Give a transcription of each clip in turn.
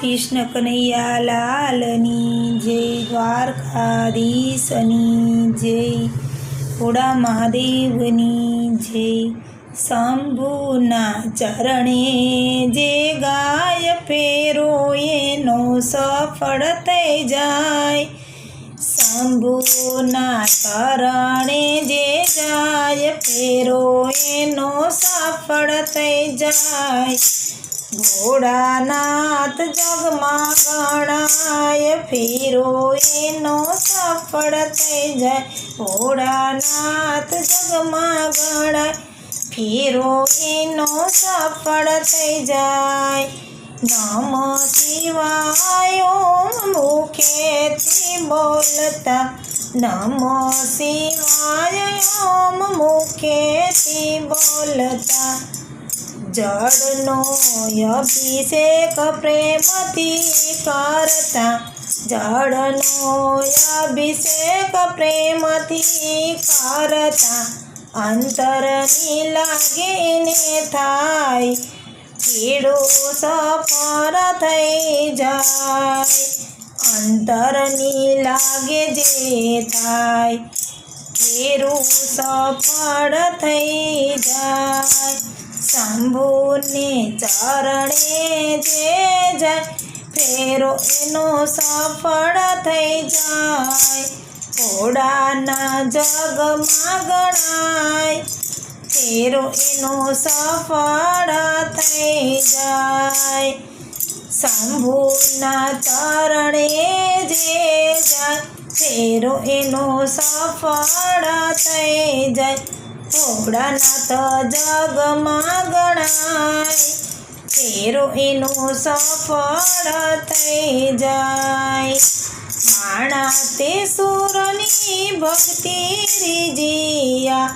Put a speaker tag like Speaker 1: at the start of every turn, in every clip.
Speaker 1: કૃષ્ણ કનૈયા લાલની જય, દ્વારકાધીશની જય ભોળા મહાદેવની જય, શંભુના ચરણે જે ગાય ફેરો એનો સફળ થઈ જાય. શંભુના ચરણે જે ગાય ફેરો એનો સફળ થઈ જાય. ભોળાનાથ જગમાં ગણાય ફીરો, એનો સફળ થઈ જાય. ભોળાનાથ જગમાં ગણાય ફીરો, એનો સફળ થઈ જાય. નમ શિવાય મુખેથી બોલતા. નમ શિવાય ઓમ મુખેથી બોલતા. જળનો અભિષેક પ્રેમથી કરતા. જળનો અભિષેક પ્રેમથી કરતા. અંતરની લાગીને થાય. કીડો સફર થઈ જાય. અંતરની લાગે જે થાય. કેરું સફળ થઈ જાય. શંભુને ચરણે જે જાય, ફેરો એનો સફળ થઈ જાય. ઘોડાના જગમાં ગણાય, ફેરો એનો સફળ થઈ જાય. શંભુના ચરણે જે જાય, ફેરો એનો સફળ થઈ જાય. ભોળાનાથ જગમાં ગણાય. ફેરો એનો સફળ થઈ જાય. માણા તે સુરની ભક્તિ રીજિયા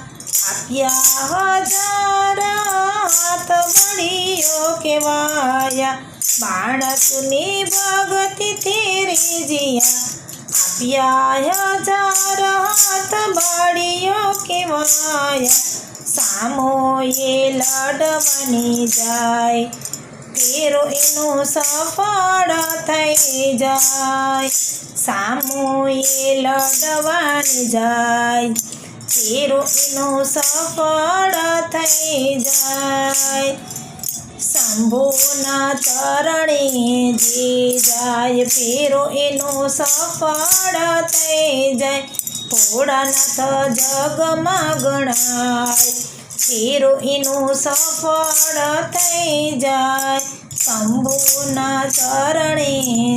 Speaker 1: આપ્યા હજાર હાથ બળીઓ કેવાયા માણસની ભક્તિ તે જીયા આપ્યા જારાત બળીઓ કેવાયા સામોએ લડવાની જાય, તેરો એનો સફળ થઈ જાય. સામોએ લડવાની જાય, તેરો એનો સફળ થઈ જાય. શંભુના તરણે જે જાય ફેરો એનો સફળ થઈ જાય. ભોળાનાથ જગમાં ગણાય, ફેરો એનો સફળ થઈ જાય. શંભુના ચરણે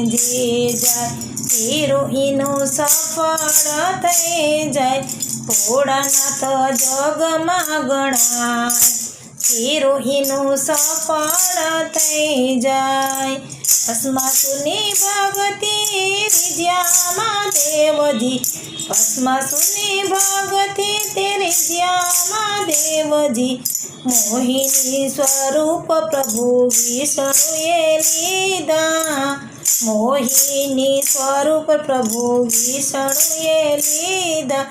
Speaker 1: જે જાય ફેરો એનો સફળ થઈ જાય. ભોળાનાથ જગમાં ગણાય ફેરો એનો સફળ થઈ જાય. ભસ્માસુની ભગતિ રીજ્યામાં દેવજી. ભસ્માસુની ભગતિ તેરી જ્યામાં દેવજી. મોહિની સ્વરૂપ પ્રભુ વિષ્ણુએ લીધા. મોહિની સ્વરૂપ પ્રભુ વિષ્ણુએ લીધા.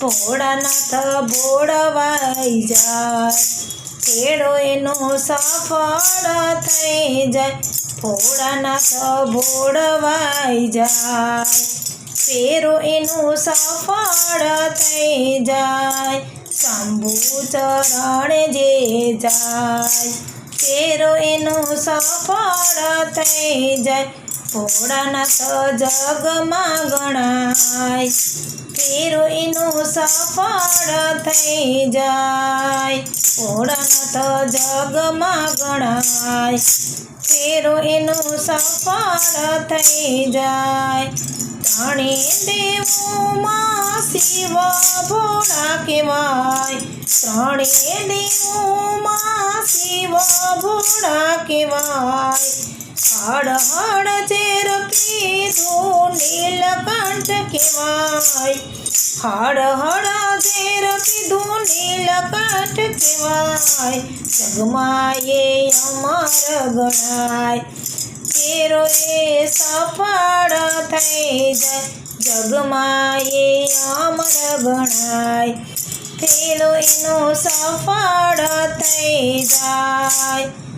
Speaker 1: ભોળાનાથ ભોળવાઈ જાય. ખેડો એનો સફળ થઈ જાય, ફોડાના ભોળવાઈ જાય. ફેરો એનું સફળ થઈ જાય, શંભુ ચરણ જે જાય. ફેરો એનું સફળ થઈ જાય ભોળાનાથ જગમાં ગણાય. ફેરો એનું સફળ થઈ જાય. ભોળાનાથ જગમાં ગણાય. ફેરો એનું સફળ થઈ જાય. ધણી દેવોમાં શિવ ભોળા કહેવાય. ત્રણે દેવોમાં શિવ ભોળા કહેવાય. હળ હળ ચેર કીધું નીલકંઠ કહેવાય. હળ હળ ચેર કીધું નીલકંઠ કહેવાય. જગમાં એ અમર ગણાય. તેરો એ સફળ થઈ જાય. જગમાં એ અમર ગણાય. થેલો એનો સફળ થઈ જાય.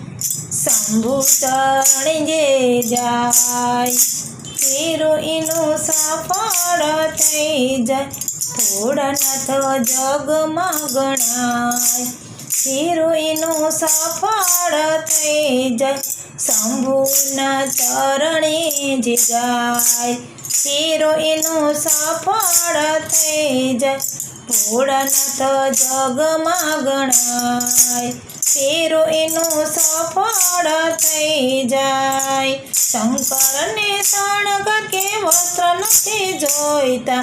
Speaker 1: શંભુ ચરણે જે જાય હિરોઈનો સફળ થઈ જાય. થોડા નાથ જગમાં ગણાય હિરોઈનો સફળ થઈ જાય. શંભુના ચરણે જ જાય હિરોઈનો સફળ થઈ જાય. ભોળાનાથ જગમાં ગણાય ફેરો એનો સફળ થઈ જાય. શંકરને શણગાર કે વસ્ત્ર નથી જોઈતા.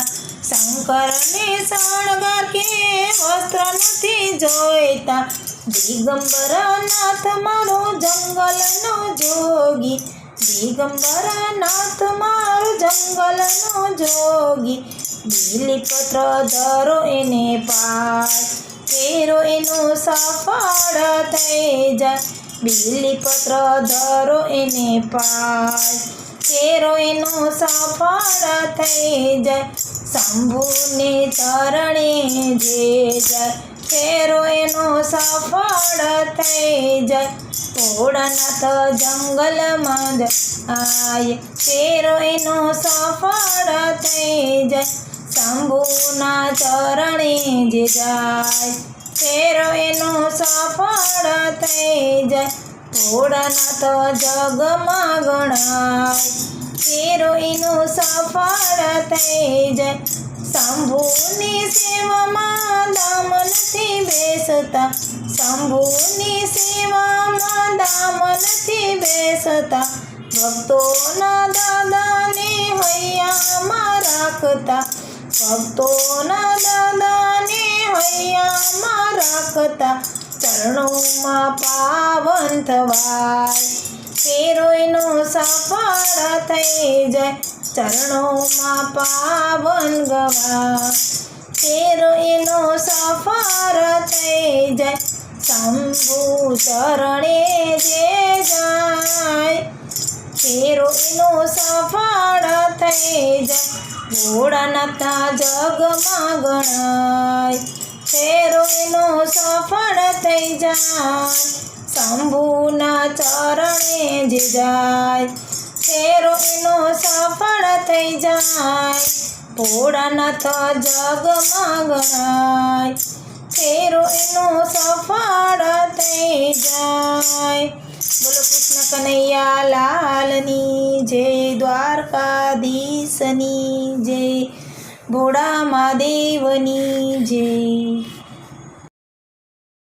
Speaker 1: શંકરને શણગાર કે વસ્ત્ર નથી જોઈતા. દિગંબર નાથ મારો જંગલનો જોગી. દિગંબર નાથ મારો જંગલનો જોગી. બીલીપત્ર ધરો એને પાય ફેરો એનો સફળ થઈ જાય. બીલીપત્ર ધરો એને પાય ફેરો એનો સફળ થઈ જાય. શંભુને ચરણે જે જાય. ફેરો એનો સફળ થઈ જાય. ભોળાનાથ જંગલમાં જાય ફેરો એનો સફળ થઈ જાય. શંભુના ચરણે જે જાય, ફેરો એનો સફળ થઈ જાય. ભોળાનાથ જગમાં ગણાય, ફેરો એનો સફળ થઈ જાય. શંભુની સેવામાં દામ નથી બેસતા, શંભુની સેવામાં દામ નથી બેસતા. ભક્તોના દાદાને હૈયામાં રાખતા ભક્તોના દાદાને હૈયામાં રાખતા ચરણોમાં પાવન થવાય. ફેરોયનો સફળ થઈ જાય, ચરણોમાં પાવન ગવા ફેરોયનો સફળ થઈ જાય, શંભુ ચરણે જે જાય. ફેરોયનો સફળ થઈ જાય ભોળાનાથના જગમાં ગણાય ફેરો એનો સફળ થઈ જાય. શંભુના ચરણે જ જાય. ફેરો એનો સફળ થઈ જાય. ભોળાનાથ જગમાં ગણાય ફેરો એનો સફળ થઈ જાય. બોલો કૃષ્ણ કનૈયા લાલની જય દ્વારકાધીશની જય. ભોળા મહાદેવની જય.